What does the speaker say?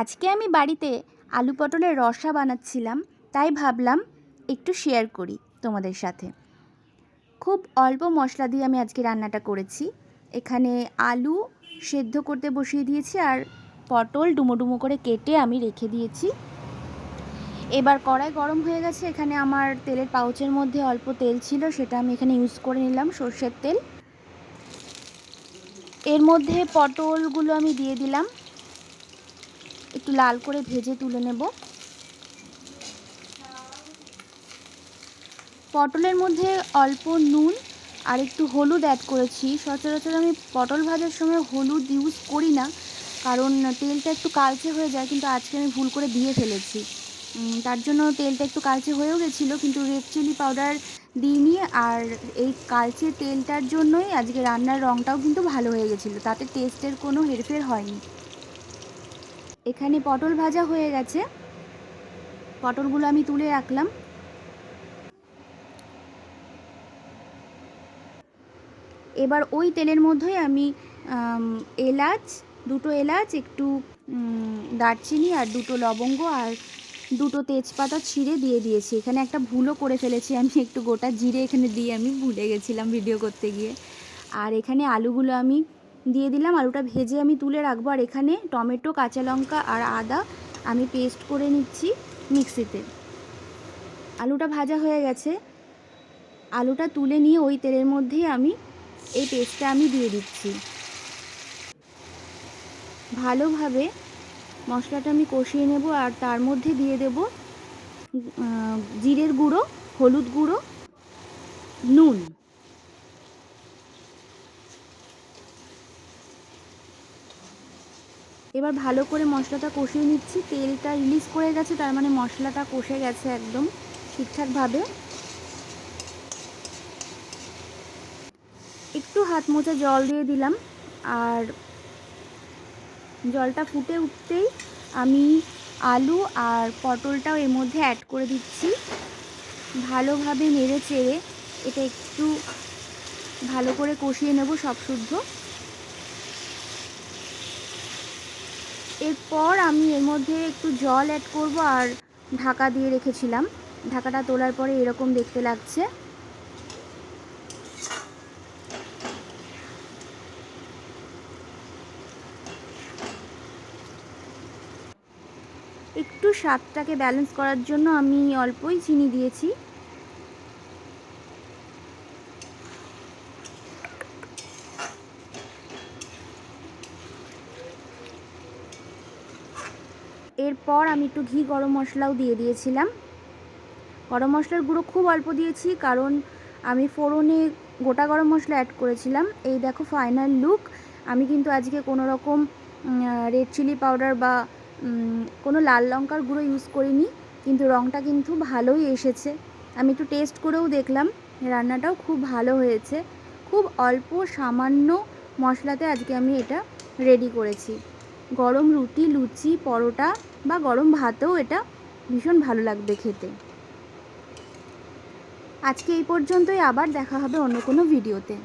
আজকে আমি বাড়িতে আলু পটলের রসা বানাচ্ছিলাম, তাই ভাবলাম একটু শেয়ার করি তোমাদের সাথে। খুব অল্প মশলা দিয়ে আমি আজকে রান্নাটা করেছি। এখানে আলু সেদ্ধ করতে বসিয়ে দিয়েছি আর পটল ডুমো ডুমো করে কেটে আমি রেখে দিয়েছি। এবার কড়াই গরম হয়ে গেছে, এখানে আমার তেলের পাউচের মধ্যে অল্প তেল ছিল, সেটা আমি এখানে ইউজ করে নিলাম, সর্ষের তেল। এর মধ্যে পটলগুলো আমি দিয়ে দিলাম। একটু লাল করে ভেজে তুলে নেব। পটলের মধ্যে অল্প নুন আর একটু হলুদ অ্যাড করেছি। সচরাচর আমি পটল ভাজার সময় হলুদ ইউজ করি না, কারণ তেলটা একটু কালচে হয়ে যায়, কিন্তু আজকে আমি ভুল করে দিয়ে ফেলেছি। তার জন্য তেলটা একটু কালচে হয়েও গেছিল, কিন্তু রেড চিলি পাউডার দিইনি আর এই কালচে তেলটার জন্যই আজকে রান্নার রঙটাও কিন্তু ভালো হয়ে গেছিল, তাতে টেস্টের কোনো হেরফের হয়নি। এখানে পটল ভাজা হয়ে গেছে। পটলগুলো আমি তুলে রাখলাম। এবার ওই তেলের মধ্যেই আমি এলাচ, দুটো এলাচ, একটু দারচিনি আর দুটো লবঙ্গ আর দুটো তেজপাতা ছিঁড়ে দিয়ে দিয়েছি। এখানে একটা ভুলও করে ফেলেছি আমি, একটু গোটা জিরে এখানে দিয়ে আমি ভুলে গেছিলাম ভিডিও করতে গিয়ে। আর এখানে আলুগুলো আমি দিয়ে দিলাম, আলুটা ভেজে আমি তুলে রাখব। আর এখানে টমেটো, কাঁচা লঙ্কা আর আদা আমি পেস্ট করে নিচ্ছি মিক্সিতে। আলুটা ভাজা হয়ে গেছে। আলুটা তুলে নিয়ে ওই তেলের মধ্যেই আমি এই পেস্টটা আমি দিয়ে দিচ্ছি। ভালোভাবে মশলাটা আমি কষিয়ে নেব আর তার মধ্যে দিয়ে দেব জিরের গুঁড়ো, হলুদ গুঁড়ো, নুন। এবার ভালো করে মশলাটা কষিয়ে নিচ্ছি। তেলটা রিলিজ করে গেছে, তার মানে মশলাটা কষে গেছে একদম ঠিকঠাকভাবে। একটু হাত মোচা জল দিয়ে দিলাম আর জলটা ফুটে উঠতেই আমি আলু আর পটলটাও এর মধ্যে অ্যাড করে দিচ্ছি। ভালোভাবে নেড়ে চেড়ে এটা একটু ভালো করে কষিয়ে নেব সব শুদ্ধ। এরপর আমি এর মধ্যে একটু জল অ্যাড করব আর ঢাকা দিয়ে রেখেছিলাম। ঢাকাটা তোলার পরে এরকম দেখতে লাগছে। একটু স্বাদটাকে ব্যালেন্স করার জন্য আমি অল্পই চিনি দিয়েছি। এরপর আমি একটু ঘি গরম মশলাও দিয়ে দিয়েছিলাম। গরম মশলার গুঁড়ো খুব অল্প দিয়েছি, কারণ আমি ফোড়নে গোটা গরম মশলা অ্যাড করেছিলাম। এই দেখো ফাইনাল লুক আমি কিন্তু আজকে কোনো রকম রেড চিলি পাউডার বা কোনো লাল লঙ্কার গুঁড়ো ইউজ করিনি, কিন্তু রঙটা কিন্তু ভালোই এসেছে। আমি একটু টেস্ট করেও দেখলাম, রান্নাটাও খুব ভালো হয়েছে। খুব অল্প সামান্য মশলাতে আজকে আমি এটা রেডি করেছি। গরম রুটি, লুচি, পরোটা বা গরম ভাতেও এটা ভীষণ ভালো লাগবে খেতে। আজকে এই পর্যন্তই, আবার দেখা হবে অন্য কোনো ভিডিওতে।